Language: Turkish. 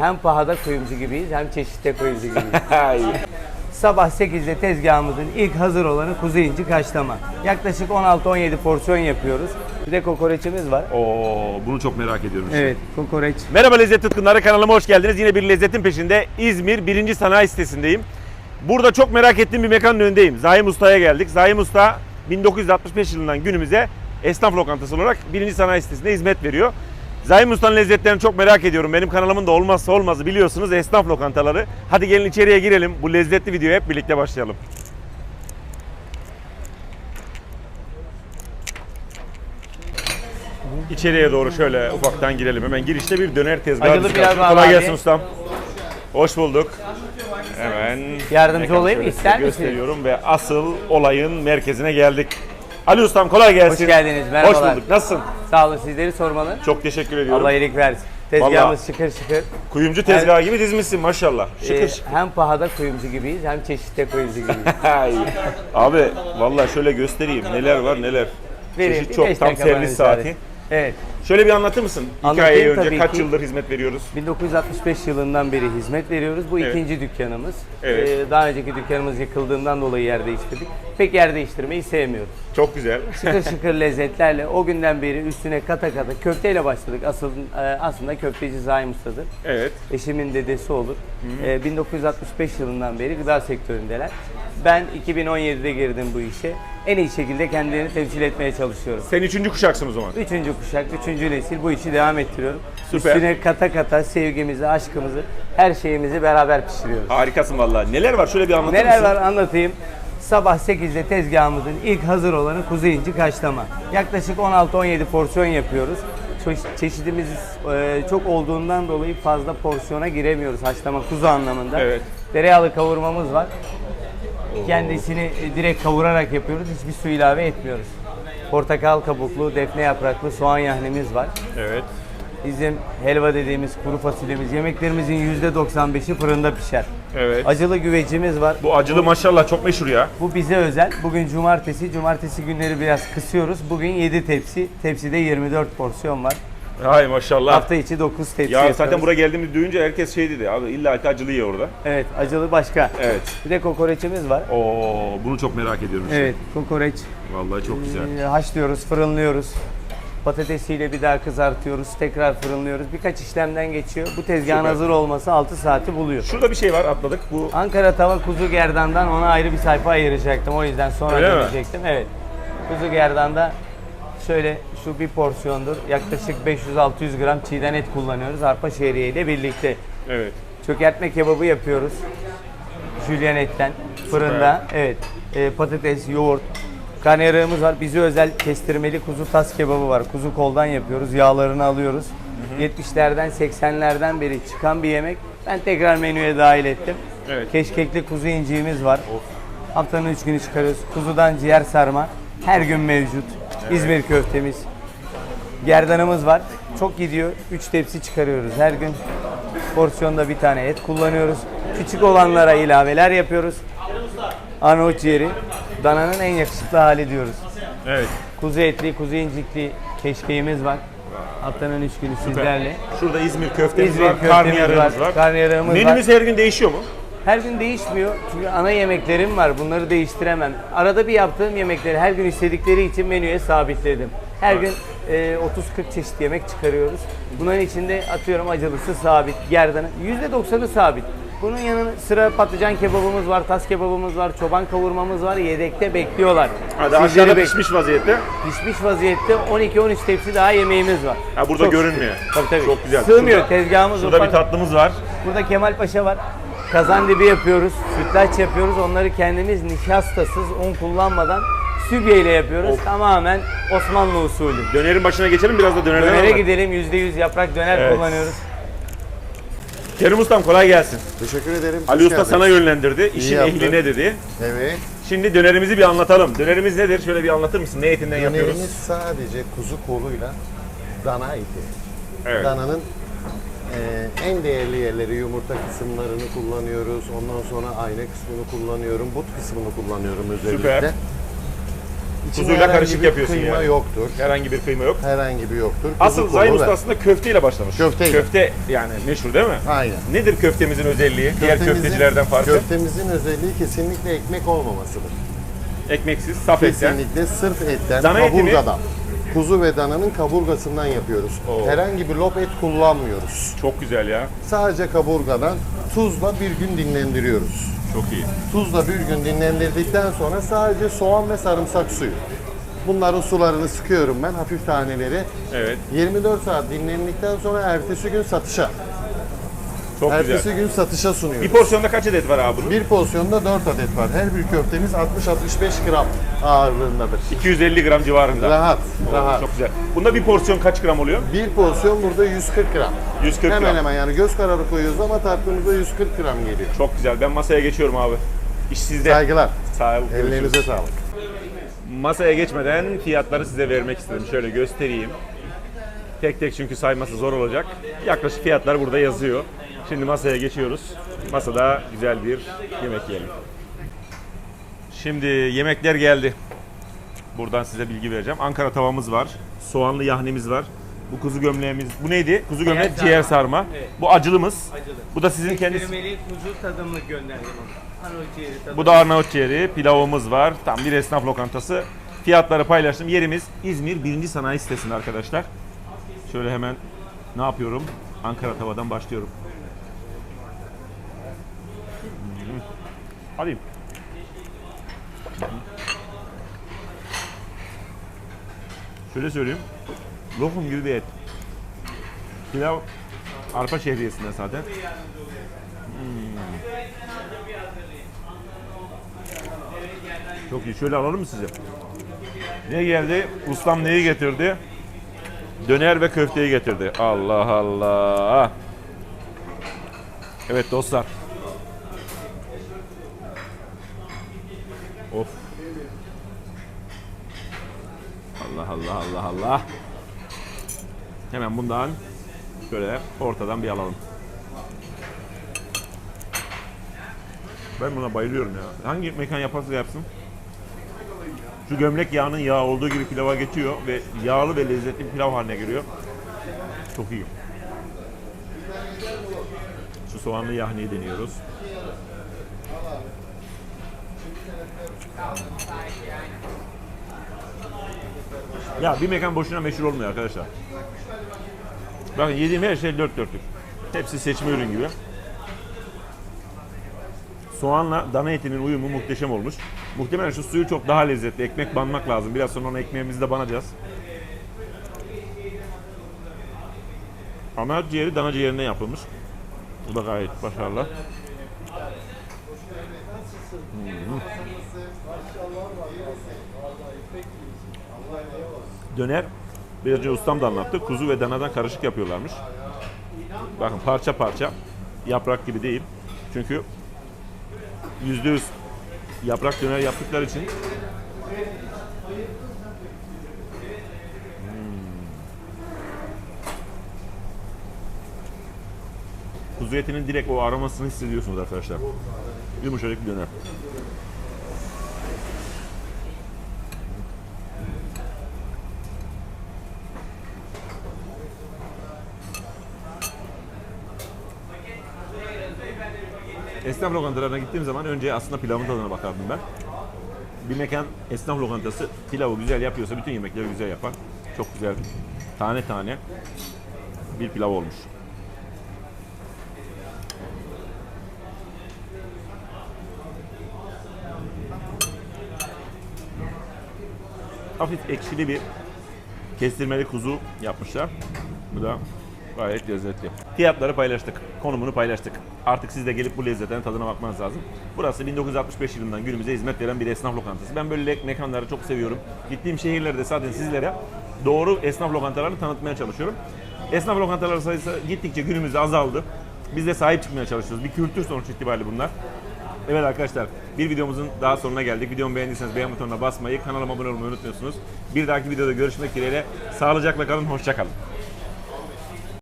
hem pahada kuyumcu gibiyiz hem çeşitte kuyumcu gibiyiz. Sabah 8'de tezgahımızın ilk hazır olanı kuzu inci kaşlama. Yaklaşık 16-17 porsiyon yapıyoruz. Bir de kokoreçimiz var. Oo, bunu çok merak ediyorum. işte. Evet, kokoreç. Merhaba lezzet tutkunları kanalıma hoş geldiniz. Yine bir lezzetin peşinde İzmir 1. Sanayi sitesindeyim. Burada çok merak ettiğim bir mekanın önündeyim. Zahim Usta'ya geldik. Zahim Usta 1965 yılından günümüze esnaf lokantası olarak 1. Sanayi sitesinde hizmet veriyor. Zahim Usta'nın lezzetlerini çok merak ediyorum. Benim kanalımın da olmazsa olmazı biliyorsunuz esnaf lokantaları. Hadi gelin içeriye girelim. Bu lezzetli videoya hep birlikte başlayalım. İçeriye doğru şöyle ufaktan girelim. Hemen girişte bir döner tezgahı. Acılı pilav karşılıyor. var Kolay abi. gelsin ustam. Hoş bulduk. Hemen Yardımcı mekanı olayım mı? şöyle İster size misiniz? Gösteriyorum ve asıl olayın merkezine geldik. Ali ustam kolay gelsin. Hoş geldiniz, merhabalar. Hoş bulduk. Nasılsın? Sağ olun sizleri sormalı. Çok teşekkür ediyorum. Allah iyilik versin. Tezgahımız şıkır şıkır. Kuyumcu tezgahı gibi dizmişsin maşallah. Şıkır Ee, şıkır. hem pahada kuyumcu gibiyiz hem çeşitte kuyumcu gibiyiz. Abi vallahi şöyle göstereyim neler var neler. Vereyim, Çeşit bir çok tam dakika bana servis müsaade. saati. Evet. Şöyle bir anlatır mısın? Anlatayım Hikayeyi önce tabii kaç ki. yıldır hizmet veriyoruz? 1965 yılından beri hizmet veriyoruz. Bu Evet. ikinci dükkanımız. Evet. Ee, daha önceki dükkanımız yıkıldığından dolayı yer değiştirdik. Pek yer değiştirmeyi sevmiyoruz. Çok güzel. Şıkır şıkır lezzetlerle o günden beri üstüne kata kata köfteyle başladık. Asıl e, aslında köfteci Zaim Usta'dır. Evet. Eşimin dedesi olur. Ee, 1965 yılından beri gıda sektöründeler. Ben 2017'de girdim bu işe. En iyi şekilde kendilerini temsil etmeye çalışıyorum. Sen üçüncü kuşaksın o zaman. Üçüncü kuşak, üçüncü nesil bu işi devam ettiriyorum. Süper. Üstüne kata kata sevgimizi, aşkımızı, her şeyimizi beraber pişiriyoruz. Harikasın vallahi. Neler var? Şöyle bir anlatır Neler mısın? var anlatayım. Sabah 8'de tezgahımızın ilk hazır olanı kuzu inci kaşlama. Yaklaşık 16-17 porsiyon yapıyoruz. Çe- Çeşidimiz e, çok olduğundan dolayı fazla porsiyona giremiyoruz haşlama kuzu anlamında. Evet. Tereyağlı kavurmamız var. Kendisini e, direkt kavurarak yapıyoruz. Hiçbir su ilave etmiyoruz. Portakal kabuklu, defne yapraklı soğan yahnemiz var. Evet. Bizim helva dediğimiz kuru fasulyemiz, yemeklerimizin %95'i fırında pişer. Evet. Acılı güvecimiz var. Bu acılı maşallah çok meşhur ya. Bu bize özel. Bugün cumartesi. Cumartesi günleri biraz kısıyoruz. Bugün 7 tepsi. Tepside 24 porsiyon var. Hay maşallah. Hafta içi 9 tepsi ya yapıyoruz. zaten buraya geldiğimde duyunca herkes şey dedi abi illa ki acılı ye orada. Evet, acılı başka. Evet. Bir de kokoreçimiz var. Oo bunu çok merak ediyorum işte. Evet, kokoreç. Vallahi çok güzel. Ee, haşlıyoruz, fırınlıyoruz. Patatesiyle bir daha kızartıyoruz, tekrar fırınlıyoruz. Birkaç işlemden geçiyor. Bu tezgahın Süper. hazır olması 6 saati buluyor. Şurada bir şey var atladık. Bu Ankara tava kuzu gerdandan ona ayrı bir sayfa ayıracaktım. O yüzden sonra Öyle mi? dönecektim. Evet. Kuzu gerdanda şöyle şu bir porsiyondur. Yaklaşık 500-600 gram çiğden et kullanıyoruz. Arpa şehriye ile birlikte. evet. Çökertme kebabı yapıyoruz. Jülyen etten fırında. Evet. Ee, patates, yoğurt. Karnıyarığımız var. Bize özel kestirmeli kuzu tas kebabı var. Kuzu koldan yapıyoruz. Yağlarını alıyoruz. 70'lerden 80'lerden beri çıkan bir yemek. Ben tekrar menüye dahil ettim. Evet. Keşkekli kuzu inciğimiz var. Haftanın 3 günü çıkarıyoruz. Kuzudan ciğer sarma. Her gün mevcut. İzmir köftemiz. Gerdanımız var. Çok gidiyor. 3 tepsi çıkarıyoruz her gün. Porsiyonda bir tane et kullanıyoruz. Küçük olanlara ilaveler yapıyoruz. Arnavut ciğeri. Dananın en yakışıklı hali diyoruz. Evet. Kuzu etli, kuzu incikli keşkeğimiz var. Haftanın 3 günü sizlerle. Şurada İzmir köftemiz İzmir var, köftemiz karnıyarığımız var, var. karnıyarığımız var. Menümüz her gün değişiyor mu? Her gün değişmiyor çünkü ana yemeklerim var. Bunları değiştiremem. Arada bir yaptığım yemekleri her gün istedikleri için menüye sabitledim. Her gün e, 30-40 çeşit yemek çıkarıyoruz. Bunların içinde atıyorum acılısı sabit, gerdanı %90'ı sabit. Bunun yanı sıra patlıcan kebabımız var, tas kebabımız var, çoban kavurmamız var. Yedekte bekliyorlar. Hadi aşağıda bek- pişmiş vaziyette. Pişmiş vaziyette 12-13 tepsi daha yemeğimiz var. Ha, burada Çok görünmüyor. Tabii tabii. Çok güzel. Sığmıyor Şurada- tezgahımız Şurada ufak. bir tatlımız var. Burada Kemal Paşa var. Kazan dibi yapıyoruz, sütlaç yapıyoruz. Onları kendimiz nişastasız, un kullanmadan sübye ile yapıyoruz. Tamamen Osmanlı usulü. Dönerin başına geçelim biraz da dönerden Dönere alalım. gidelim, %100 yaprak döner Evet. kullanıyoruz. Kerim Ustam kolay gelsin. Teşekkür ederim. Ali Hoş Usta geldiniz. sana yönlendirdi. İşin yaptın. ehline dedi. Evet. Şimdi dönerimizi bir anlatalım. Dönerimiz nedir? Şöyle bir anlatır mısın? Ne etinden Dönerimiz yapıyoruz? sadece kuzu koluyla dana eti. Evet. Dananın e, en değerli yerleri yumurta kısımlarını kullanıyoruz. Ondan sonra ayna kısmını kullanıyorum. But kısmını kullanıyorum özellikle. Süper. İçinde Kuzuyla herhangi karışık bir yapıyorsun kıyma yani. yoktur. Herhangi bir kıyma yok. Herhangi bir yoktur. Kuzu Asıl kolu Zahim ve- Usta aslında köfteyle başlamış. Köfteyle. Köfte yani meşhur değil mi? Aynen. Nedir köftemizin özelliği? Diğer Köftemizin- köftecilerden farkı? Köftemizin özelliği kesinlikle ekmek olmamasıdır. Ekmeksiz, saf etten. Kesinlikle sırf etten, Dana eti mi? kaburgadan. Kuzu ve dananın kaburgasından yapıyoruz. Oo. Herhangi bir lop et kullanmıyoruz. Çok güzel ya. Sadece kaburgadan tuzla bir gün dinlendiriyoruz. Çok iyi. Tuzla bir gün dinlendirdikten sonra sadece soğan ve sarımsak suyu. Bunların sularını sıkıyorum ben hafif taneleri. Evet. 24 saat dinlendikten sonra ertesi gün satışa. Çok ertesi güzel. gün satışa Bir sunuyoruz. porsiyonda kaç adet var abi bunun? Bir porsiyonda 4 adet var. Her bir köftemiz 60-65 gram ağırlığındadır. 250 gram civarında. Rahat, rahat. Çok güzel. Bunda bir porsiyon kaç gram oluyor? Bir porsiyon burada 140 gram. 140 hemen gram. hemen yani göz kararı koyuyoruz ama tarttığımızda 140 gram geliyor. Çok güzel. Ben masaya geçiyorum abi. İş sizde. Saygılar. Sağ olun. Ellerinize sağlık. Masaya geçmeden fiyatları size vermek istedim. Şöyle göstereyim. Tek tek çünkü sayması zor olacak. Yaklaşık fiyatlar burada yazıyor. Şimdi masaya geçiyoruz. Masada güzel bir yemek yiyelim. Şimdi yemekler geldi. Buradan size bilgi vereceğim. Ankara tavamız var. Soğanlı yahnimiz var. Bu kuzu gömleğimiz. Bu neydi? Kuzu gömlek sarma. ciğer sarma. Evet. Bu acılımız. Acılı. Bu da sizin kendisi. Kuzu tadımlık gönderdim onu. Hanoi ciğeri tadımlık. Bu da Arnavut ciğeri, pilavımız var. Tam bir esnaf lokantası. Fiyatları paylaştım. Yerimiz İzmir 1. Sanayi sitesinde arkadaşlar. Şöyle hemen ne yapıyorum? Ankara tavadan başlıyorum. Hmm. Alayım. Şöyle söyleyeyim. Lokum gibi bir et. Pilav arpa şehriyesinden zaten. Çok iyi. Şöyle alalım mı size? Ne geldi? Ustam neyi getirdi? Döner ve köfteyi getirdi. Allah Allah. Evet dostlar. Allah Allah Allah Allah. Hemen bundan şöyle ortadan bir alalım. Ben buna bayılıyorum ya. Hangi mekan yaparsa yapsın. Şu gömlek yağının yağ olduğu gibi pilava geçiyor ve yağlı ve lezzetli bir pilav haline geliyor. Çok iyi. Şu soğanlı yahniyi deniyoruz. Ya bir mekan boşuna meşhur olmuyor arkadaşlar. Bakın yediğim her şey dört dörtlük. Hepsi seçme ürün gibi. Soğanla dana etinin uyumu muhteşem olmuş. Muhtemelen şu suyu çok daha lezzetli. Ekmek banmak lazım. Biraz sonra onu ekmeğimizi de banacağız. Ana ciğeri dana ciğerinden yapılmış. Bu da gayet başarılı. Hmm. Döner, biraz önce ustam da anlattı. Kuzu ve danadan karışık yapıyorlarmış. Bakın parça parça. Yaprak gibi değil. Çünkü yüzde yüz yaprak döner yaptıkları için Hmm. kuzu etinin direkt o aromasını hissediyorsunuz arkadaşlar. Yumuşacık bir döner. Esnaf lokantalarına gittiğim zaman önce aslında pilavın tadına bakardım ben. Bir mekan esnaf lokantası pilavı güzel yapıyorsa bütün yemekleri güzel yapar. Çok güzel tane tane bir pilav olmuş. Hafif ekşili bir kestirmeli kuzu yapmışlar. Bu da gayet lezzetli. Fiyatları paylaştık, konumunu paylaştık. Artık siz de gelip bu lezzetlerin tadına bakmanız lazım. Burası 1965 yılından günümüze hizmet veren bir esnaf lokantası. Ben böyle mekanları çok seviyorum. Gittiğim şehirlerde zaten sizlere doğru esnaf lokantalarını tanıtmaya çalışıyorum. Esnaf lokantaları sayısı gittikçe günümüzde azaldı. Biz de sahip çıkmaya çalışıyoruz. Bir kültür sonuç itibariyle bunlar. Evet arkadaşlar bir videomuzun daha sonuna geldik. Videomu beğendiyseniz beğen butonuna basmayı, kanalıma abone olmayı unutmuyorsunuz. Bir dahaki videoda görüşmek dileğiyle. Sağlıcakla kalın, hoşça kalın.